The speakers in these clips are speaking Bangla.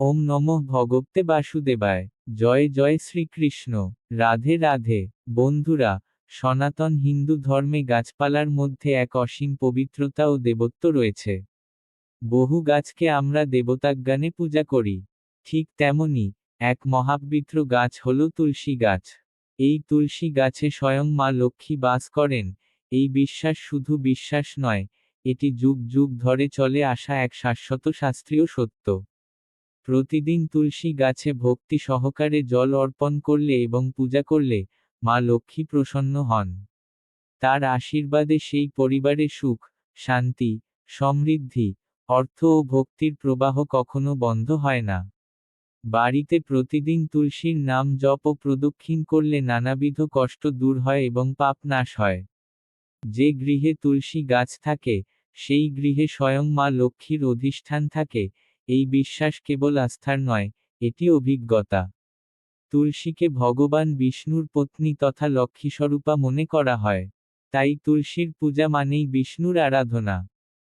ওম নমঃ ভগবতে বাসুদেবায়। জয় জয় শ্রীকৃষ্ণ। রাধে রাধে। বন্ধুরা, সনাতন হিন্দু ধর্মে গাছপালার মধ্যে এক অসীম পবিত্রতা ও দেবত্ব রয়েছে। বহু গাছকে আমরা দেবতাজ্ঞানে পূজা করি। ঠিক তেমনি, এক মহাপবিত্র গাছ হল তুলসী গাছ। এই তুলসী গাছে স্বয়ং মা লক্ষ্মী বাস করেন। এই বিশ্বাস শুধু বিশ্বাস নয়, এটি যুগ যুগ ধরে চলে আসা এক শাশ্বত শাস্ত্রীয় সত্য। প্রতিদিন তুলসী গাছে ভক্তি সহকারে জল অর্পণ করলে এবং পূজা করলে মা লক্ষ্মী প্রসন্ন হন। তার আশীর্বাদে সেই পরিবারে সুখ, শান্তি, সমৃদ্ধি, অর্থ ও ভক্তির প্রবাহ কখনো বন্ধ হয় না। বাড়িতে প্রতিদিন তুলসীর নাম জপ ও প্রদক্ষিণ করলে নানাবিধ কষ্ট দূর হয় এবং পাপ নাশ হয়। যে গৃহে তুলসী গাছ থাকে, সেই গৃহে স্বয়ং মা লক্ষ্মীর অধিষ্ঠান থাকে এই বিশ্বাস কেবল আস্থার নয়, এটি অভিজ্ঞতা। তুলসীকে ভগবান বিষ্ণুর পত্নী তথা লক্ষ্মীস্বরূপা মনে করা হয়। তাই তুলসীর পূজা মানেই বিষ্ণুর আরাধনা।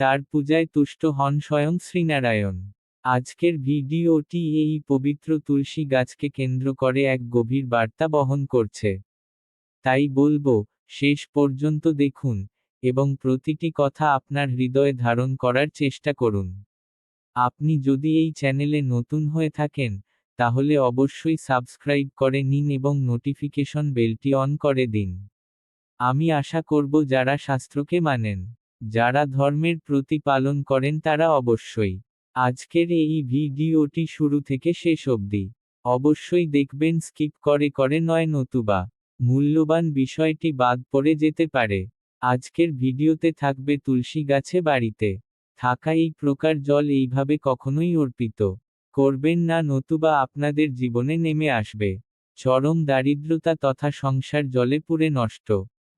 তার পূজায় তুষ্ট হন স্বয়ং শ্রীনারায়ণ। আজকের ভিডিওটি এই পবিত্র তুলসী গাছকে কেন্দ্র করে এক গভীর বার্তা বহন করছে। তাই বলব, শেষ পর্যন্ত দেখুন এবং প্রতিটি কথা আপনার হৃদয়ে ধারণ করার চেষ্টা করুন। আপনি যদি এই চ্যানেলে নতুন হয়ে থাকেন, তাহলে অবশ্যই সাবস্ক্রাইব করে নিন এবং নোটিফিকেশন বেলটি অন করে দিন। আমি আশা করব যারা শাস্ত্রকে মানেন, যারা ধর্মের প্রতিপালন করেন তারা অবশ্যই। আজকের এই ভিডিওটি শুরু থেকে শেষ অবধি। অবশ্যই দেখবেন স্কিপ করে করে নয় নতুবা। মূল্যবান বিষয়টি বাদ পড়ে যেতে পারে। আজকের ভিডিওতে থাকবে তুলসী গাছে বাড়িতে। থাকা এই প্রকার জল এইভাবে কখনোই অর্পিত করবেন না, নতুবা আপনাদের জীবনে নেমে আসবে। চরম দারিদ্রতা তথা সংসার জলে পুড়ে নষ্ট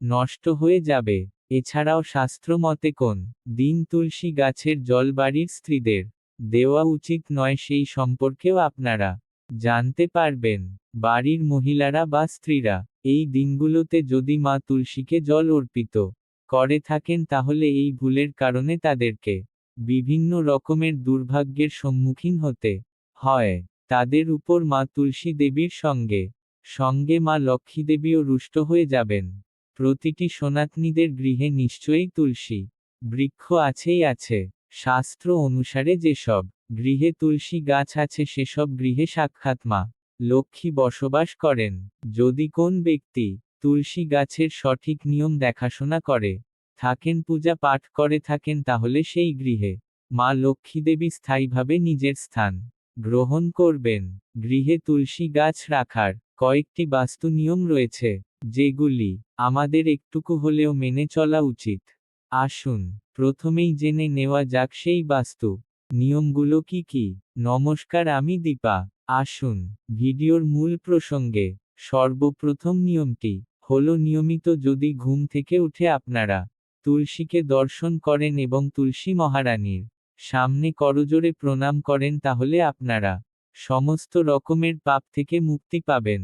নষ্ট হয়ে যাবে। এছাড়াও শাস্ত্র মতে কোন? দিন তুলসী গাছের জল বাড়ির স্ত্রীদের দেওয়া উচিত নয়, সেই সম্পর্কেও আপনারা জানতে পারবেন। বাড়ির মহিলারা বা স্ত্রীরা এই দিনগুলোতে যদি মা তুলসীকে জল অর্পিত করে থাকেন, তাহলে এই ভুলের কারণে তাদেরকে বিভিন্ন রকমের দুর্ভাগ্যের সম্মুখীন হতে হয়। তাদের উপর মা তুলসী দেবীর সঙ্গে সঙ্গে মা লক্ষ্মী দেবীও রুষ্ট হয়ে যাবেন। প্রতিটি সনাতনীদের গৃহে নিশ্চয়ই তুলসী, বৃক্ষ আছেই আছে। শাস্ত্র অনুসারে যেসব গৃহে তুলসী গাছ আছে, সেসব গৃহে সাক্ষাৎ মা লক্ষ্মী বসবাস করেন। যদি কোন ব্যক্তি তুলসী গাছের সঠিক নিয়ম দেখাশোনা করে থাকেন, পূজা পাঠ করে থাকেন, তাহলে সেই গৃহে। মা লক্ষ্মী দেবী স্থায়ীভাবে নিজের স্থান গ্রহণ করবেন। গৃহে তুলসী গাছ রাখার কয়েকটি বাস্তু নিয়ম রয়েছে, যেগুলি আমাদের একটুকু হলেও মেনে চলা উচিত। আসুন, প্রথমেই জেনে নেওয়া যাক সেই বাস্তু নিয়মগুলো কি কি। নমস্কার, আমি দীপা। আসুন, ভিডিওর মূল প্রসঙ্গে সর্বপ্রথম নিয়মটি হলো নিয়মিত যদি ঘুম থেকে উঠে আপনারা তুলসীকে দর্শন করেন এবং তুলসী মহারানীর সামনে করজোরে প্রণাম করেন তাহলে আপনারা সমস্ত রকমের পাপ থেকে মুক্তি পাবেন।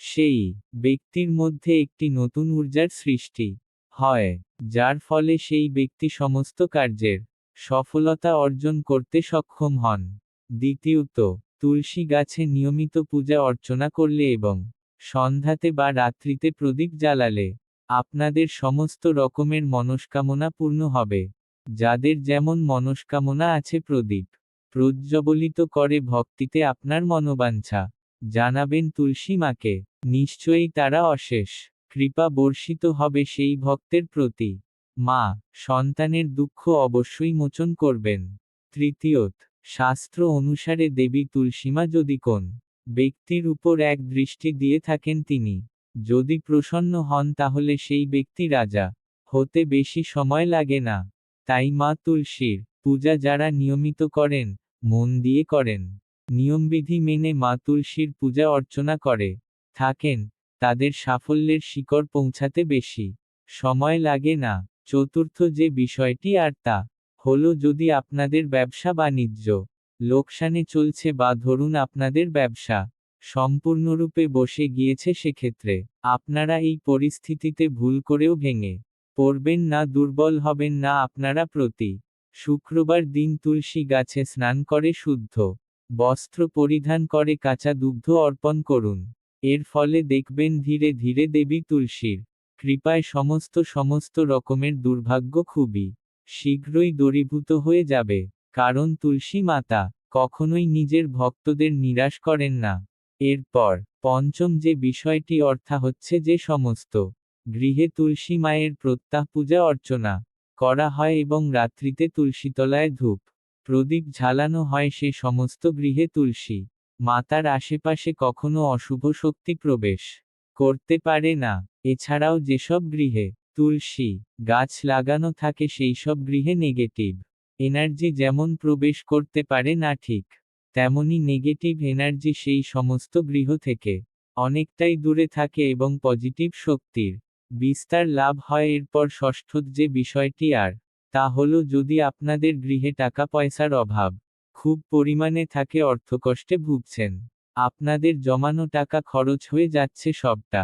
সেই ব্যক্তির মধ্যে একটি নতুন ঊর্জার সৃষ্টি হয়, যার ফলে সেই ব্যক্তি সমস্ত কার্যের সফলতা অর্জন করতে সক্ষম হন। দ্বিতীয়ত, তুলসী গাছে নিয়মিত পূজা অর্চনা করলে এবং সন্ধ্যাতে বা রাত্রিতে প্রদীপ জ্বালালে আপনাদের সমস্ত রকমের মনস্কামনা পূর্ণ হবে, যাদের যেমন মনস্কামনা আছে প্রদীপ। প্রজ্জ্বলিত করে ভক্তিতে আপনার মনোবাঞ্ছা। জানাবেন তুলসী মাকে, নিশ্চয়ই তারা অশেষ। কৃপা বর্ষিত হবে সেই ভক্তের প্রতি। মা, সন্তানের দুঃখ অবশ্যই মোচন করবেন। তৃতীয়ত, শাস্ত্র অনুসারে দেবী তুলসীমা যদি কোন ব্যক্তির উপর এক দৃষ্টি দিয়ে থাকেন তিনি। যদি প্রসন্ন হন তাহলে সেই ব্যক্তি রাজা। হতে বেশি সময় লাগে না। তাই মা তুলসীর পূজা যারা নিয়মিত করেন, মন দিয়ে করেন। নিয়মবিধি মেনে মা তুলসীর পূজা অর্চনা করে। থাকেন, তাদের সাফল্যের শিকড় পৌঁছাতে বেশি। সময় লাগে না। চতুর্থ যে বিষয়টি আর তা, হলো যদি আপনাদের ব্যবসা বাণিজ্য। লোকসানে চলছে বা ধরুন আপনাদের ব্যবসা। সম্পূর্ণরূপে বসে গিয়েছে সেক্ষেত্রে, আপনারা এই পরিস্থিতিতে ভুল করেও ভেঙে পড়বেন না, দুর্বল হবেন না আপনারা প্রতি শুক্রবার দিন তুলসী গাছে স্নান করে শুদ্ধ বস্ত্র পরিধান করে কাঁচা দুগ্ধ অর্পণ করুন। এর ফলে দেখবেন ধীরে ধীরে দেবী তুলসীর কৃপায় সমস্ত সমস্ত রকমের দুর্ভাগ্য খুবই শীঘ্রই দূরীভূত হয়ে যাবে। কারণ তুলসী মাতা কখনোই নিজের ভক্তদের নিরাশ করেন না। এরপর, পঞ্চম যে বিষয়টি অর্থা হচ্ছে যে সমস্ত গৃহে তুলসী মায়ের প্রত্যাহ পূজা অর্চনা করা হয় এবং রাত্রিতে তুলসীতলায় ধূপ, প্রদীপ ঝালানো হয় সে সমস্ত গৃহে তুলসী মাতার আশেপাশে কখনো অশুভ শক্তি প্রবেশ করতে পারে না। এছাড়াও যেসব গৃহে তুলসী গাছ লাগানো থাকে সেই সব গৃহে নেগেটিভ এনার্জি যেমন প্রবেশ করতে পারে না ঠিক। তেমনি নেগেটিভ এনার্জি সেই সমস্ত গৃহ থেকে অনেকটাই দূরে থাকে এবং পজিটিভ শক্তির বিস্তার লাভ হয়। এরপর ষষ্ঠ যে বিষয়টি আর, তা হলো যদি আপনাদের গৃহে টাকা পয়সার অভাব খুব পরিমাণে থাকে অর্থকষ্টে ভুগছেন, আপনাদের জমানো টাকা খরচ হয়ে যাচ্ছে সবটা,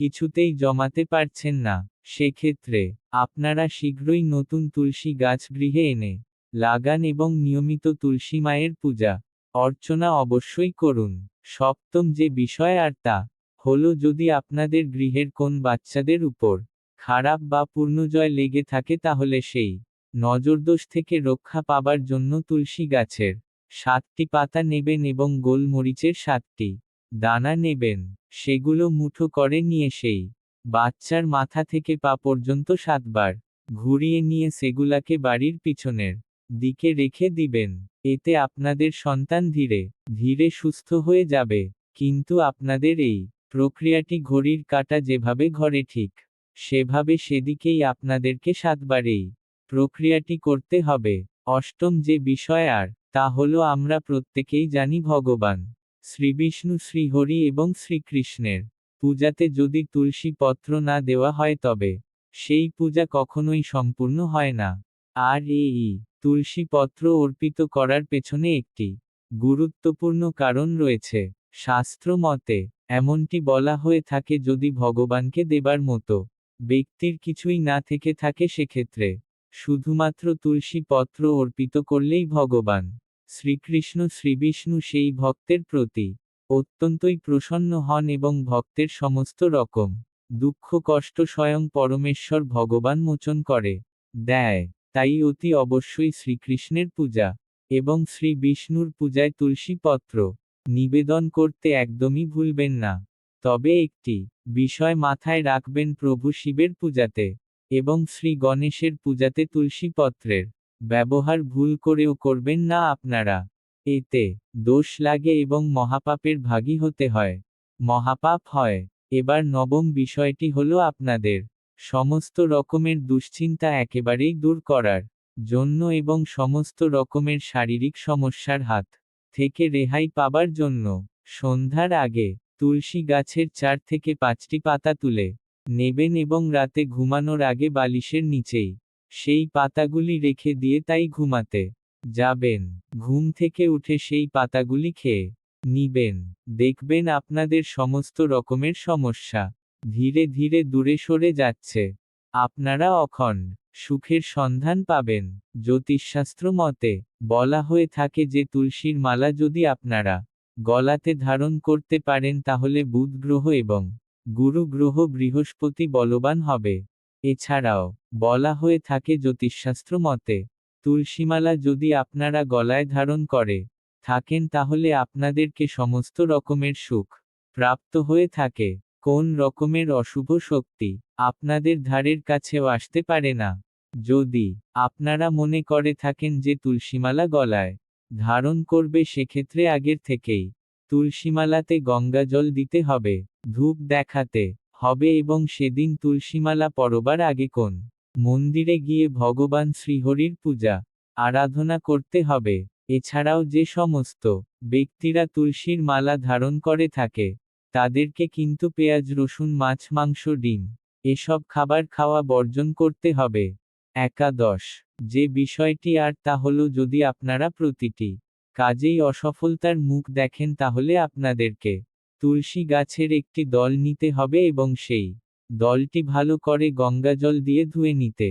কিছুতেই জমাতে পারছেন না, সেক্ষেত্রে আপনারা শীঘ্রই নতুন তুলসী গাছ গৃহে এনে লাগান এবং নিয়মিত তুলসী মায়ের পূজা অর্চনা অবশ্যই করুন। সপ্তম যে বিষয় আর তা, হলো যদি আপনাদের গৃহের কোন বাচ্চাদের উপর খারাপ বা পূর্ণজয় লেগে থাকে তাহলে সেই নজরদোষ থেকে রক্ষা পাবার জন্য তুলসী গাছের সাতটি পাতা নেবেন এবং গোলমরিচের সাতটি দানা নেবেন। সেগুলো মুঠো করে নিয়ে সেই বাচ্চার মাথা থেকে পা পর্যন্ত সাতবার ঘুরিয়ে নিয়ে সেগুলাকে বাড়ির পিছনের দিকে রেখে দিবেন। এতে আপনাদের সন্তান ধীরে ধীরে সুস্থ হয়ে যাবে। কিন্তু আপনাদের এই প্রক্রিয়াটি ঘড়ির কাটা যেভাবে ঘরে ঠিক, সেভাবে সেদিকেই আপনাদেরকে সাতবার এই প্রক্রিয়াটি করতে হবে। অষ্টম যে বিষয় আর, তা হলো আমরা প্রত্যেকেই জানি ভগবান, শ্রীবিষ্ণু, শ্রীহরি এবং শ্রীকৃষ্ণের। পূজাতে যদি তুলসী পত্র না দেওয়া হয় তবে, সেই পূজা কখনোই সম্পূর্ণ হয় না। আর এই তুলসী পত্র অর্পিত করার পেছনে একটি গুরুত্বপূর্ণ কারণ রয়েছে। শাস্ত্র মতে এমনটি বলা হয়ে থাকে যদি ভগবানকে দেবার মতো ব্যক্তির কিছুই না থেকে থাকে সেক্ষেত্রে। শুধুমাত্র তুলসী পত্র অর্পিত করলেই ভগবান শ্রীকৃষ্ণ শ্রীবিষ্ণু সেই ভক্তের প্রতি অত্যন্তই প্রসন্ন হন এবং ভক্তের সমস্ত রকম দুঃখ কষ্ট স্বয়ং পরমেশ্বর ভগবান মোচন করে, দেয়। তাই অতি অবশ্যই শ্রীকৃষ্ণের পূজা এবং শ্রী বিষ্ণুর পূজায় তুলসী পত্র নিবেদন করতে একদমই ভুলবেন না। তবে একটি বিষয় মাথায় রাখবেন প্রভু শিবের পূজাতে এবং শ্রী গণেশের পূজাতে তুলসী পত্রের ব্যবহার ভুল করেও করবেন না আপনারা। এতে দোষ লাগে এবং মহাপাপের ভাগী হতে হয়। মহাপাপ হয়। এবার নবম বিষয়টি হলো আপনাদের সমস্ত রকমের দুশ্চিন্তা একেবারেই দূর করার জন্য এবং সমস্ত রকমের শারীরিক সমস্যার হাত থেকে রেহাই পাবার জন্য। সন্ধ্যার আগে তুলসী গাছের চার থেকে পাঁচটি পাতা তুলে নেবেন এবং রাতে ঘুমানোর আগে বালিশের নিচেই সেই পাতাগুলি রেখে দিয়ে তাই ঘুমাতে যাবেন। ঘুম থেকে উঠে সেই পাতাগুলি খেয়ে নিবেন। দেখবেন আপনাদের সমস্ত রকমের সমস্যা ধীরে ধীরে দূরে সরে যাচ্ছে। আপনারা অখণ্ড সুখের সন্ধান পাবেন। জ্যোতিষশাস্ত্র মতে, বলা হয়ে থাকে যে তুলসীর মালা যদি আপনারা গলাতে ধারণ করতে পারেন তাহলে বুধ গ্রহ এবং গুরু গ্রহ বৃহস্পতি বলবান হবে। এছাড়াও, বলা হয়ে থাকে জ্যোতিষশাস্ত্র মতে তুলসীমালা যদি আপনারা গলায় ধারণ করে থাকেন তাহলে আপনাদেরকে সমস্ত রকমের সুখ প্রাপ্ত হয়ে থাকে। কোন রকমের অশুভ শক্তি আপনাদের ধারের কাছেও আসতে পারে না। যদি আপনারা মনে করে থাকেন যে তুলসীমালা গলায় ধারণ করবে, সেক্ষেত্রে আগের থেকেই তুলসীমালাতে গঙ্গা জল দিতে হবে, ধূপ দেখাতে হবে এবং সেদিন তুলসীমালা পরবার আগে কোন মন্দিরে গিয়ে ভগবান শ্রীহরির পূজা, আরাধনা করতে হবে। এছাড়াও যে সমস্ত ব্যক্তিরা তুলসীর মালা ধারণ করে থাকে তাদেরকে কিন্তু পেঁয়াজ, রসুন, মাছ, মাংস, ডিম, এসব খাবার খাওয়া বর্জন করতে হবে। একাদশ। যে বিষয়টি আর তা হলো যদি আপনারা প্রতিটি কাজেই অসফলতার মুখ দেখেন তাহলে আপনাদেরকে তুলসী গাছের একটি দল নিতে হবে এবং সেই দলটি ভালো করে গঙ্গাজল দিয়ে ধুয়ে নিতে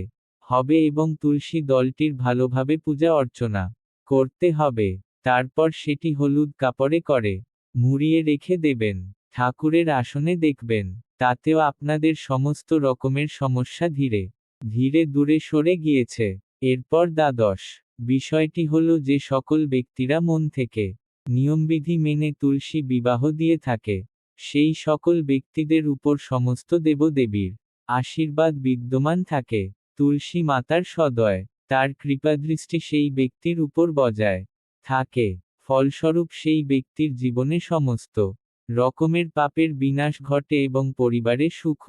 হবে এবং তুলসী দলটির ভালোভাবে পূজা অর্চনা করতে হবে। তারপর সেটি হলুদ কাপড়ে করে মুড়িয়ে রেখে দেবেন। ঠাকুরের আসনে দেখবেন, তাতেও আপনাদের সমস্ত রকমের সমস্যা ধীরে ধীরে দূরে সরে গিয়েছে। এরপর দ্বাদশ, বিষয়টি হল যে সকল ব্যক্তিরা মন থেকে নিয়মবিধি মেনে তুলসী বিবাহ দিয়ে থাকে, সেই সকল ব্যক্তিদের উপর সমস্ত দেবদেবীর আশীর্বাদ বিদ্যমান থাকে। তুলসী মাতার সদয়, তার কৃপাদৃষ্টি সেই ব্যক্তির উপর বজায় থাকে, ফলস্বরূপ সেই ব্যক্তির জীবনে সমস্ত রকমের পাপের বিনাশ ঘটে এবং পরিবারে সুখ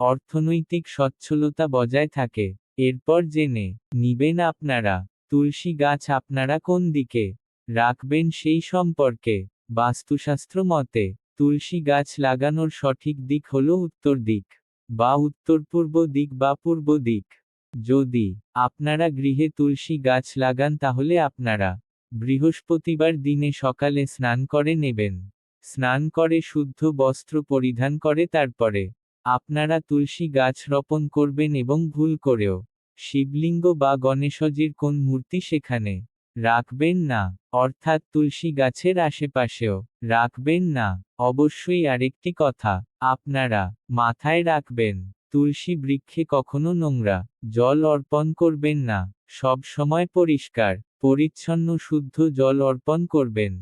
অর্থনৈতিক সচ্ছলতা বজায় থাকে। এরপর জেনে নিবেন আপনারা, তুলসী গাছ আপনারা কোন দিকে রাখবেন সেই সম্পর্কে। বাস্তুশাস্ত্র মতে, তুলসী গাছ লাগানোর সঠিক দিক হল উত্তর দিক বা উত্তর পূর্ব দিক বা পূর্ব দিক। যদি আপনারা গৃহে তুলসী গাছ লাগান তাহলে আপনারা বৃহস্পতিবার দিনে সকালে স্নান করে নেবেন। স্নান করে, শুদ্ধ বস্ত্র পরিধান করে, তারপরে আপনারা তুলসী গাছ রোপণ করবেন এবং ভুল করেও শিবলিঙ্গ বা গণেশজির কোন মূর্তি সেখানে রাখবেন না। অর্থাৎ তুলসী গাছের আশেপাশেও রাখবেন না। অবশ্যই আরেকটি কথা, আপনারা মাথায় রাখবেন, তুলসী বৃক্ষে কখনো নোংরা জল অর্পণ করবেন না। সব সময় পরিষ্কার, পরিচ্ছন্ন, শুদ্ধ জল অর্পণ করবেন।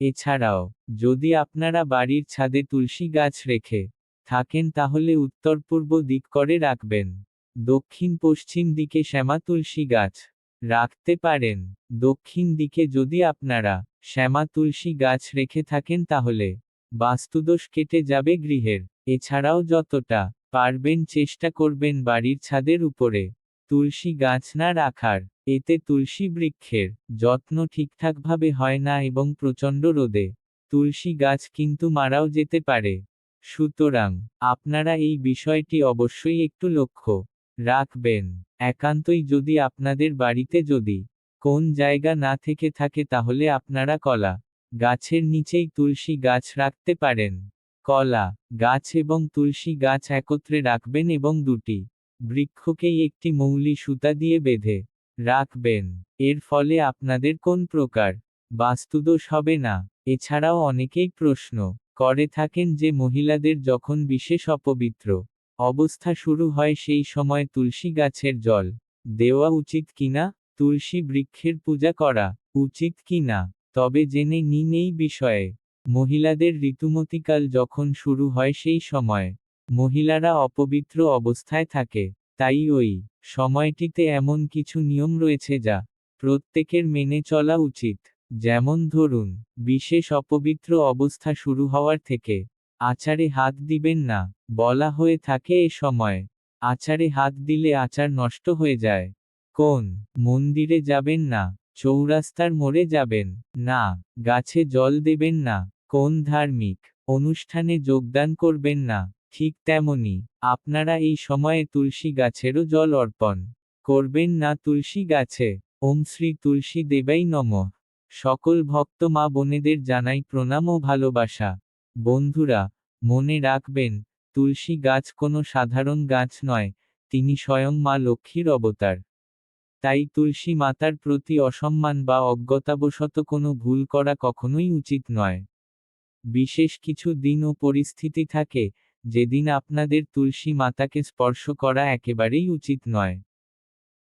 এছাড়াও, যদি আপনারা বাড়ির ছাদে তুলসী গাছ রেখে থাকেন তাহলে উত্তর পূর্ব দিক করে রাখবেন। দক্ষিণ পশ্চিম দিকে শ্যামা তুলসী গাছ রাখতে পারেন। দক্ষিণ দিকে যদি আপনারা শ্যামা তুলসী গাছ রেখে থাকেন তাহলে বাস্তুদোষ কেটে যাবে গৃহের। এছাড়াও যতটা পারবেন চেষ্টা করবেন বাড়ির ছাদের উপরে তুলসী গাছ না রাখার। এতে তুলসী বৃক্ষের যত্ন ঠিকঠাকভাবে হয় না এবং প্রচণ্ড রোদে। তুলসী গাছ কিন্তু মারাও যেতে পারে। সুতরাং আপনারা এই বিষয়টি অবশ্যই একটু লক্ষ্য রাখবেন। একান্তই যদি আপনাদের বাড়িতে যদি কোন জায়গা না থেকে থাকে তাহলে আপনারা কলা গাছের নিচেই তুলসী গাছ রাখতে পারেন। কলা গাছ এবং তুলসী গাছ একত্রে রাখবেন এবং দুটি বৃক্ষকেই একটি মৌলি সুতা দিয়ে বেঁধে রাখবেন। এর ফলে আপনাদের কোন প্রকার বাস্তুদোষ হবে না। এছাড়াও অনেকেই প্রশ্ন করে থাকেন যে মহিলাদের যখন বিশেষ অপবিত্র অবস্থা শুরু হয় সেই সময় তুলসী গাছের জল দেওয়া উচিত কিনা, তুলসী বৃক্ষের পূজা করা উচিত কিনা। তবে জেনে নিন এই বিষয়ে। মহিলাদের ঋতুমতিকাল যখন শুরু হয় সেই সময় মহিলারা অপবিত্র অবস্থায় থাকে। তাই ওই সময়টিতে এমন কিছু নিয়ম রয়েছে যা প্রত্যেকের মেনে চলা উচিত। যেমন ধরুন, বিশেষ অপবিত্র অবস্থা শুরু হওয়ার থেকে আচারে হাত দিবেন না, বলা হয়ে থাকে এ সময়। আচারে হাত দিলে আচার নষ্ট হয়ে যায়। কোন, মন্দিরে যাবেন না, চৌরাস্তার মোড়ে যাবেন না, গাছে জল দেবেন না। কোন ধার্মিক, অনুষ্ঠানে যোগদান করবেন না। ঠিক তেমনি, আপনারা এই সময়ে তুলসী গাছেরও জল অর্পণ করবেন না তুলসী গাছে। ওম শ্রী তুলসী দেবাই নম। সকল ভক্ত মা বোনেদের জানাই প্রণাম ও ভালোবাসা। বন্ধুরা, মনে রাখবেন, তুলসী গাছ কোনো সাধারণ গাছ নয়, তিনি স্বয়ং মা লক্ষ্মীর অবতার। তাই তুলসী মাতার প্রতি অসম্মান বা অজ্ঞতাবশত কোনো ভুল করা কখনোই উচিত নয়। বিশেষ কিছু দিন ও পরিস্থিতি থাকে যেদিন আপনাদের তুলসী মাতাকে স্পর্শ করা একেবারেই উচিত নয়।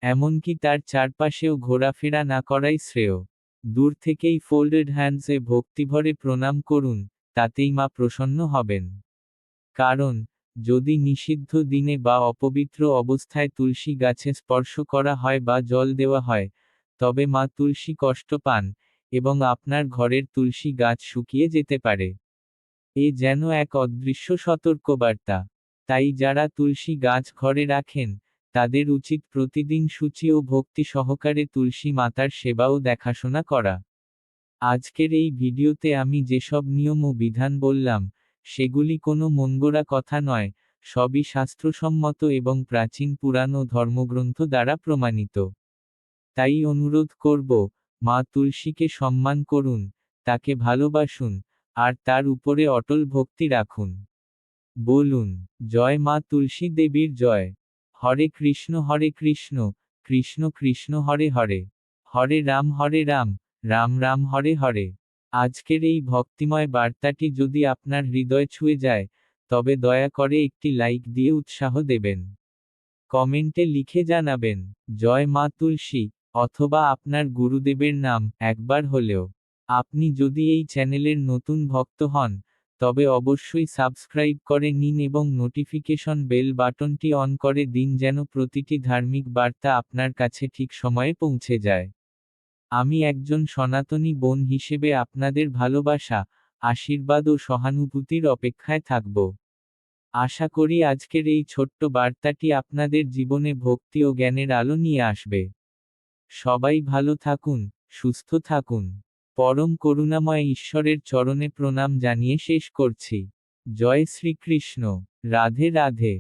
এমনকি তার চারপাশেও ঘোরাফেরা না করাই শ্রেয়। দূর থেকেই ফোল্ডেড হ্যান্ডসে ভক্তিভরে প্রণাম করুন, তাতেই মা প্রসন্ন হবেন। কারণ, যদি নিষিদ্ধ দিনে বা অপবিত্র অবস্থায় তুলসী গাছে স্পর্শ করা হয় বা জল দেওয়া হয়, তবে মা তুলসী কষ্ট পান এবং আপনার ঘরের তুলসী গাছ শুকিয়ে যেতে পারে। এ যেন এক অদৃশ্য সতর্কবার্তা। তাই যারা তুলসী গাছ ঘরে রাখেন, তাদের উচিত প্রতিদিন সূচি ও ভক্তি সহকারে তুলসী মাতার সেবা ও দেখাশোনা করা। আজকের এই ভিডিওতে আমি যেসব নিয়ম ও বিধান বললাম, সেগুলি কোনো মনগড়া কথা নয়, সবই শাস্ত্রসম্মত এবং প্রাচীন পুরাণ ও ধর্মগ্রন্থ দ্বারা প্রমাণিত। তাই অনুরোধ করব, মা তুলসীকে সম্মান করুন, তাকে ভালোবাসুন আর তার উপরে অটল ভক্তি রাখুন। বলুন, জয় মা তুলসী দেবীর জয়। হরে কৃষ্ণ হরে কৃষ্ণ কৃষ্ণ কৃষ্ণ, হরে হরে। হরে রাম হরে রাম রাম রাম, হরে হরে। আজকের এই ভক্তিময় বার্তাটি যদি আপনার হৃদয় ছুঁয়ে যায়, তবে দয়া করে একটি লাইক দিয়ে উৎসাহ দেবেন। কমেন্টে লিখে জানাবেন, জয় মা তুলসী, অথবা আপনার গুরুদেবের নাম একবার হলেও। আপনি যদি এই চ্যানেলের নতুন ভক্ত হন, তবে অবশ্যই সাবস্ক্রাইব করে নিন এবং নোটিফিকেশন বেল বাটনটি অন করে দিন যেন প্রতিটি ধার্মিক বার্তা আপনার কাছে ঠিক সময়ে পৌঁছে যায়। আমি একজন সনাতনী বোন হিসেবে আপনাদের ভালোবাসা, আশীর্বাদ ও সহানুভূতির অপেক্ষায় থাকব। আশা করি আজকের এই ছোট্ট বার্তাটি আপনাদের জীবনে ভক্তি ও জ্ঞানের আলো নিয়ে আসবে। সবাই ভালো থাকুন, সুস্থ থাকুন। পরম করুণাময় ঈশ্বরের চরণে প্রণাম জানিয়ে শেষ করছি। জয় শ্রীকৃষ্ণ। রাধে রাধে।